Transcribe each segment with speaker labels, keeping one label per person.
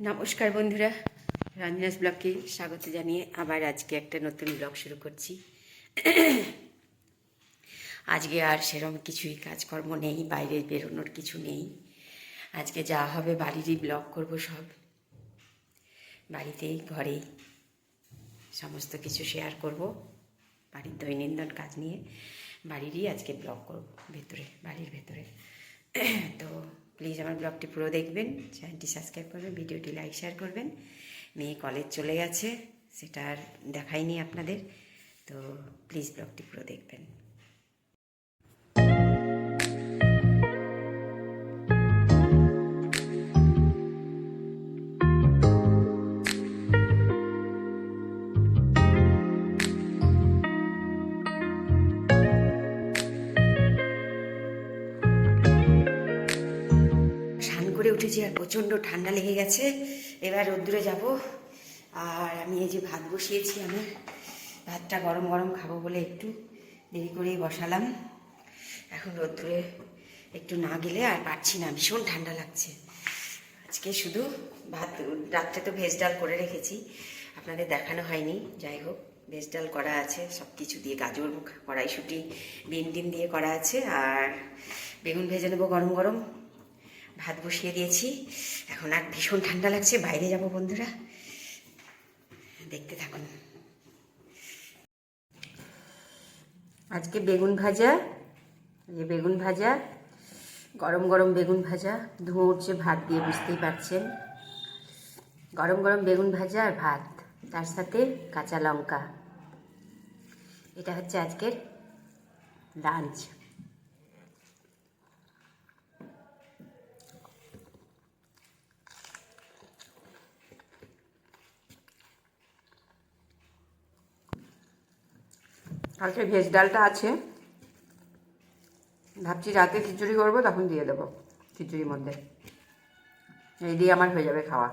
Speaker 1: নমস্কার বন্ধুরা, রঞ্জনাস ব্লগকে স্বাগত জানিয়ে আবার আজকে একটা নতুন ব্লগ শুরু করছি। আজকে আর সেরকম কিছুই কাজকর্ম নেই, বাইরে বেরোনোর কিছু নেই। আজকে যা হবে বাড়িরই ব্লগ করব সব। বাড়িতেই ঘরেই সমস্ত কিছু শেয়ার করব, বাড়ির দৈনন্দিন কাজ নিয়ে বাড়িরই আজকে ব্লগ করব, ভেতরে, বাড়ির ভেতরে। তো প্লিজ আমার ব্লগটি পুরো দেখবেন, চ্যানেলটি সাবস্ক্রাইব করবেন, ভিডিওটি লাইক, শেয়ার করবেন। মেয়ে কলেজ চলে গেছে, সেটা আর দেখাইনি আপনাদের, তো প্লিজ ব্লগটি পুরো দেখবেন। করে উঠেছি আর প্রচণ্ড ঠান্ডা লেগে গেছে। এবার রোদ্দুরে যাব। আর আমি এই যে ভাত বসিয়েছি, আমি ভাতটা গরম গরম খাব বলে একটু দেরি করেই বসালাম। এখন রোদ্দুরে একটু না গেলে আর পারছি না, ভীষণ ঠান্ডা লাগছে। আজকে শুধু ভাত, রাত্রে তো ভেজ ডাল করে রেখেছি, আপনাদের দেখানো হয়নি। যাই হোক, ভেজ ডাল করা আছে সব কিছু দিয়ে গাজর, কড়াইশুটি, বিন টিন দিয়ে করা আছে। আর বেগুন ভেজে নেব গরম গরম। ভাত বসিয়ে দিয়েছি। এখন আর ভীষণ ঠান্ডা লাগছে, বাইরে যাব বন্ধুরা। দেখতে থাকুন। আজকে বেগুন ভাজা, এই বেগুন ভাজা, গরম গরম বেগুন ভাজা, ধোঁয়া উঠছে ভাত দিয়ে, বুঝতেই পারছেন। গরম গরম বেগুন ভাজা আর ভাত, তার সাথে কাঁচা লঙ্কা। এটা হচ্ছে আজকের লাঞ্চ। কালকে ভেজ ডালটা আছে। ভাবছি রাতে খিচুড়ি করব, তখন দিয়ে দেবো খিচুড়ির মধ্যে। এই দিয়ে আমার হয়ে যাবে খাওয়া।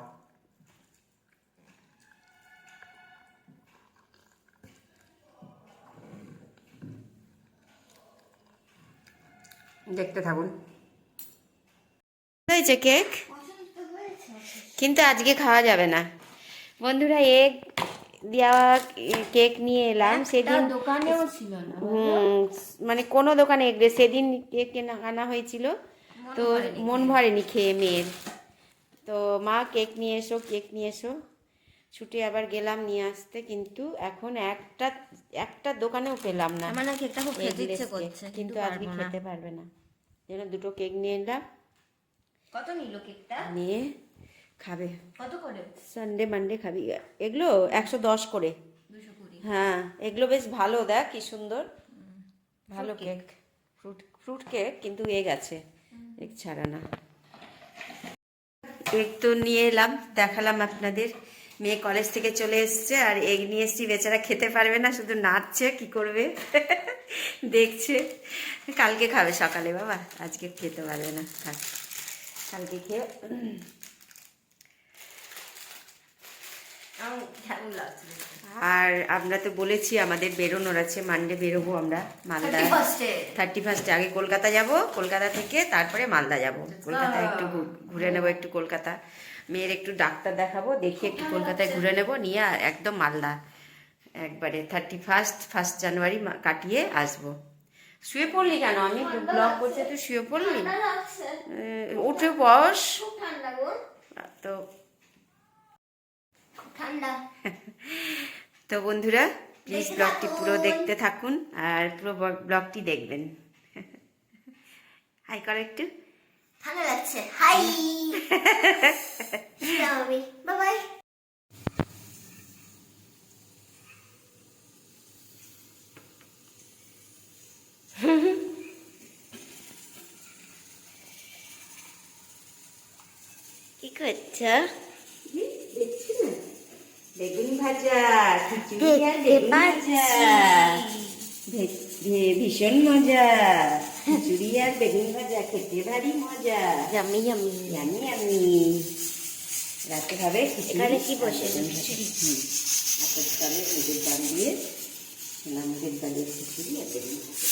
Speaker 1: দেখতে থাকুন। হয়েছে কেক? কিন্তু আজকে খাওয়া যাবে না। বন্ধুরা, এগ দেওয়া কেক নিয়ে এলাম সেদিন
Speaker 2: দোকানেও ছিল না
Speaker 1: মানে কোনো দোকানে সেদিন কেক কেনা আনা হয়েছিল। তো মন ভরেনি খেয়ে মেয়ের। তো মা কেক নিয়ে এসো কেক নিয়ে এসো। ছুটে আবার গেলাম নিয়ে আসতে কিন্তু এখন একটা একটা দোকানেও পেলাম না।
Speaker 2: আমার না কেকটা খুব খেতে ইচ্ছে করছে
Speaker 1: কিন্তু
Speaker 2: কিন্তু
Speaker 1: আজকে খেতে পারবে না। যেন দুটো কেক নিয়ে এলাম।
Speaker 2: কত নিল কেকটা?
Speaker 1: নিয়ে খাবে।
Speaker 2: কত করে?
Speaker 1: সানডে মানডে খাবি। এগুলো একশো দশ করে। হ্যাঁ এগুলো বেশ ভালো দেখ কি সুন্দর। ভালো কেক ফ্রুট ফ্রুট কেক কিন্তু এগ আছে। এগ ছাড়া না। এগ তো নিয়ে এলাম দেখালাম আপনাদের। মেয়ে কলেজ থেকে চলে এসছে আর এগ নিয়ে এসছি। বেচারা খেতে পারবে না শুধু নাচছে কি করবে? দেখছে। কালকে খাবে সকালে বাবা। আজকে খেতে পারবে না। থাক। কালকে খেয়ে
Speaker 2: আমার কেমন লাগছে
Speaker 1: আর আমরা তো বলেছি আমাদের বেরোনোর আছে মানডে বেরোবো আমরা মালদা থার্টি ফার্স্টে আগে কলকাতা যাব কলকাতা থেকে তারপরে মালদা যাব। কলকাতা একটু ঘুরে নেব একটু কলকাতা। মেয়ের একটু ডাক্তার দেখাবো দেখি একটু কলকাতায় ঘুরে নেব নিয়ে একদম মালদা। একবারে থার্টি ফার্স্ট ফার্স্ট জানুয়ারি কাটিয়ে আসব। শুয়ে পড়লি কেন? আমি ব্লগ করতে তুই শুয়ে পড়লি? উঠে বস। তো
Speaker 2: ঠান্ডা।
Speaker 1: তো বন্ধুরা প্লিজ ব্লগটি পুরো দেখতে থাকুন আর পুরো ব্লগটি দেখবেন। হাই কর একটু
Speaker 2: ঠান্ডা লাগছে হাই বাই বাই
Speaker 1: কি করছ? বেগুন ভাজা খিচুড়ি আর বেগুন ভাজা। ভীষণ মজা। খিচুড়ি আর বেগুন ভাজা খেতে ভারী মজা।
Speaker 2: ইয়ামি ইয়ামি
Speaker 1: জানি আমি রাতে হবে
Speaker 2: এখানে কি বসে? খিচুড়ি?
Speaker 1: হুম। আতপ চালে মুগের ডাল দিয়ে সোনা মুগের ডালের খিচুড়ি আর বেগুন ভাজা।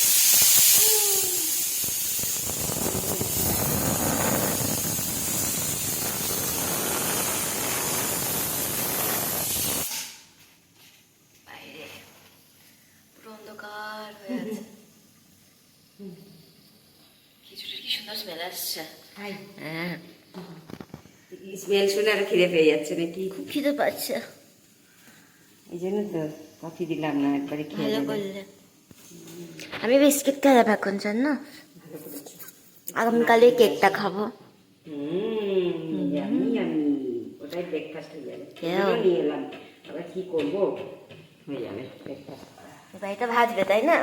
Speaker 2: খিচুড়ির কি সুন্দর স্মেল আসছে? হ্যাঁ।
Speaker 1: স্মেল শুনে আর খিদে পেয়ে যাচ্ছে নাকি?
Speaker 2: খুব খিদে পাচ্ছে।
Speaker 1: এই জন্য তো কফি দিলাম না একবারে খেয়ে
Speaker 2: করলে। আমি বিস্কিট খেলাম এখন জানো?
Speaker 1: ভালো
Speaker 2: আগামীকালে কেকটা খাব।
Speaker 1: ওটাই ব্রেকফাস্ট হয়ে যাবে।
Speaker 2: কেউ?
Speaker 1: নিয়ে এলাম। আবার কি করব? হয়ে যাবে ব্রেকফাস্ট
Speaker 2: ভাজবে তাই না?